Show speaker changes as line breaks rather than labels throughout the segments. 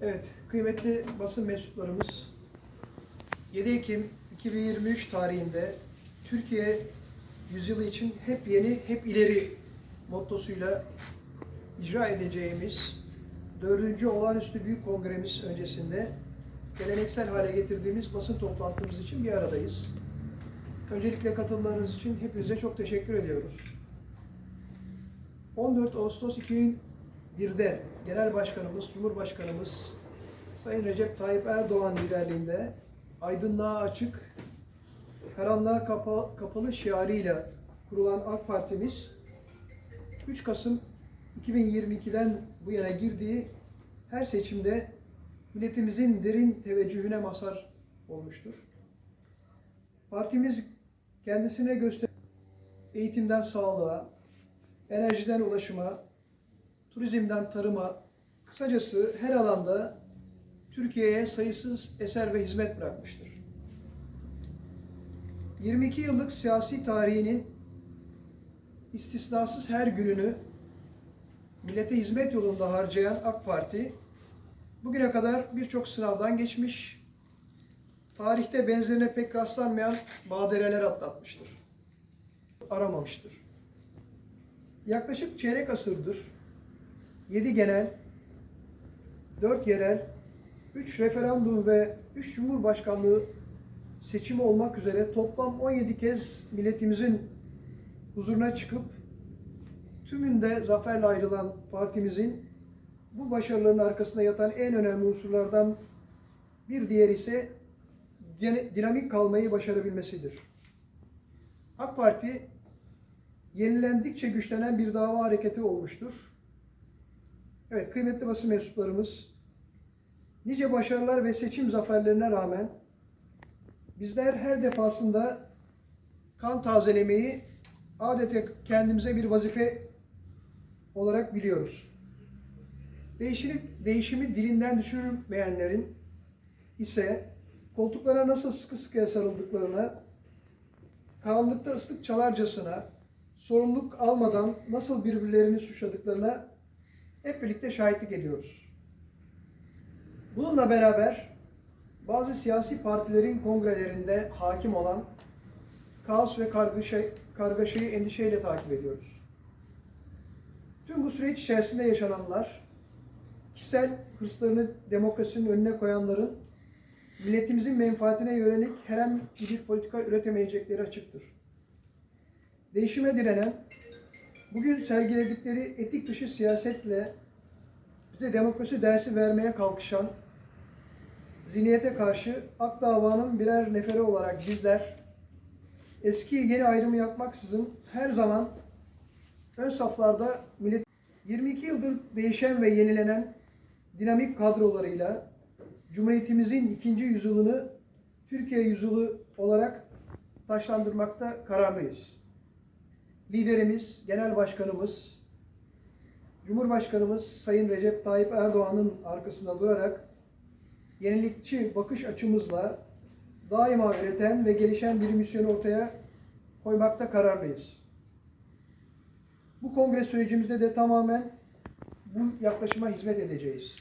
Evet, kıymetli basın mensuplarımız 7 Ekim 2023 tarihinde Türkiye yüzyılı için hep yeni, hep ileri mottosuyla icra edeceğimiz 4. Olağanüstü Büyük Kongremiz öncesinde geleneksel hale getirdiğimiz basın toplantımız için bir aradayız. Öncelikle katılımlarınız için hepinize çok teşekkür ediyoruz. 14 Ağustos 2001'de Genel Başkanımız, Cumhurbaşkanımız Sayın Recep Tayyip Erdoğan liderliğinde aydınlığa açık, karanlığa kapa- kapalı şiarıyla kurulan AK Partimiz 3 Kasım 2022'den bu yana girdiği her seçimde milletimizin derin teveccühüne mazhar olmuştur. Partimiz kendisine göster eğitimden sağlığa, enerjiden ulaşıma, turizmden tarıma, kısacası her alanda Türkiye'ye sayısız eser ve hizmet bırakmıştır. 22 yıllık siyasi tarihinin istisnasız her gününü millete hizmet yolunda harcayan AK Parti, bugüne kadar birçok sınavdan geçmiş, tarihte benzerine pek rastlanmayan badireler atlatmıştır. Aramamıştır. Yaklaşık çeyrek asırdır 7 genel, 4 yerel, 3 referandum ve 3 cumhurbaşkanlığı seçimi olmak üzere toplam 17 kez milletimizin huzuruna çıkıp tümünde zaferle ayrılan partimizin bu başarıların arkasında yatan en önemli unsurlardan bir diğeri ise dinamik kalmayı başarabilmesidir. AK Parti yenilendikçe güçlenen bir dava hareketi olmuştur. Evet kıymetli basın mensuplarımız, nice başarılar ve seçim zaferlerine rağmen bizler her defasında kan tazelemeyi adeta kendimize bir vazife olarak biliyoruz. Değişimi, değişimi dilinden düşürmeyenlerin ise koltuklara nasıl sıkı sıkıya sarıldıklarına, karanlıkta ıslık çalarcasına, sorumluluk almadan nasıl birbirlerini suçladıklarına hep birlikte şahitlik ediyoruz. Bununla beraber bazı siyasi partilerin kongrelerinde hakim olan kaos ve kargaşa, kargaşayı endişeyle takip ediyoruz. Tüm bu süreç içerisinde yaşananlar, kişisel hırslarını demokrasinin önüne koyanların milletimizin menfaatine yönelik herhangi bir politika üretemeyecekleri açıktır. Değişime direnen, bugün sergiledikleri etik dışı siyasetle bize demokrasi dersi vermeye kalkışan zihniyete karşı ak davanın birer neferi olarak bizler eski yeni ayrımı yapmaksızın her zaman ön saflarda millet 22 yıldır değişen ve yenilenen dinamik kadrolarıyla Cumhuriyetimizin ikinci yüzyılını Türkiye yüzyılı olarak taşlandırmakta kararlıyız. Liderimiz, Genel Başkanımız, Cumhurbaşkanımız Sayın Recep Tayyip Erdoğan'ın arkasında durarak yenilikçi bakış açımızla daima üreten ve gelişen bir misyonu ortaya koymakta kararlıyız. Bu kongre sürecimizde de tamamen bu yaklaşıma hizmet edeceğiz.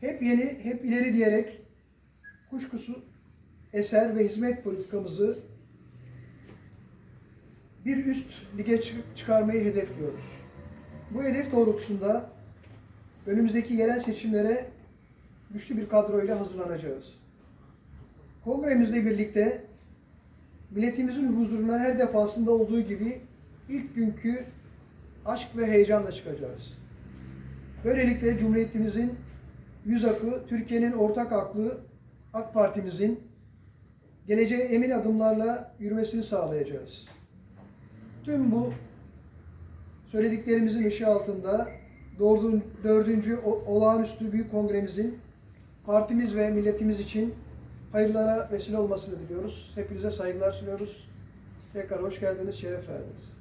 Hep yeni, hep ileri diyerek kuşkusu eser ve hizmet politikamızı bir üst lige çık- çıkarmayı hedefliyoruz. Bu hedef doğrultusunda önümüzdeki yerel seçimlere güçlü bir kadroyla hazırlanacağız. Kongremizle birlikte milletimizin huzuruna her defasında olduğu gibi ilk günkü aşk ve heyecanla çıkacağız. Böylelikle Cumhuriyetimizin yüz akı, Türkiye'nin ortak aklı AK Parti'mizin geleceğe emin adımlarla yürümesini sağlayacağız. Tüm bu söylediklerimizin ışığı altında dördüncü olağanüstü büyük kongremizin partimiz ve milletimiz için hayırlara vesile olmasını diliyoruz. Hepinize saygılar sunuyoruz. Tekrar hoş geldiniz, şeref verdiniz.